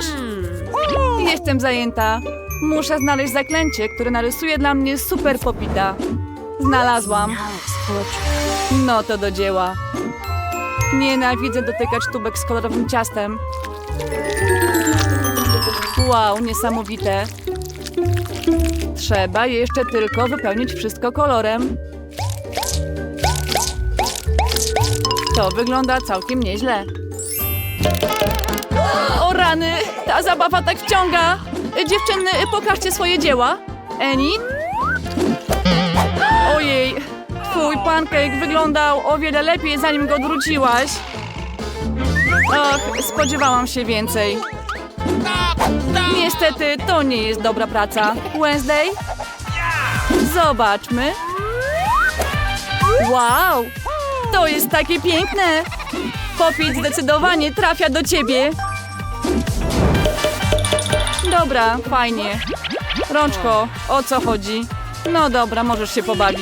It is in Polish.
masz? Jestem zajęta. Muszę znaleźć zaklęcie, które narysuje dla mnie super popita. Znalazłam. No to do dzieła. Nienawidzę dotykać tubek z kolorowym ciastem. Wow, niesamowite. Trzeba jeszcze tylko wypełnić wszystko kolorem. To wygląda całkiem nieźle. Rany, ta zabawa tak wciąga. Dziewczyny, pokażcie swoje dzieła. Eni? Ojej, twój pancake wyglądał o wiele lepiej, zanim go odwróciłaś. Och, spodziewałam się więcej. Niestety, to nie jest dobra praca. Wednesday? Zobaczmy. Wow, to jest takie piękne. Popit zdecydowanie trafia do ciebie. Dobra, fajnie. Rączko, o co chodzi? No dobra, możesz się pobawić.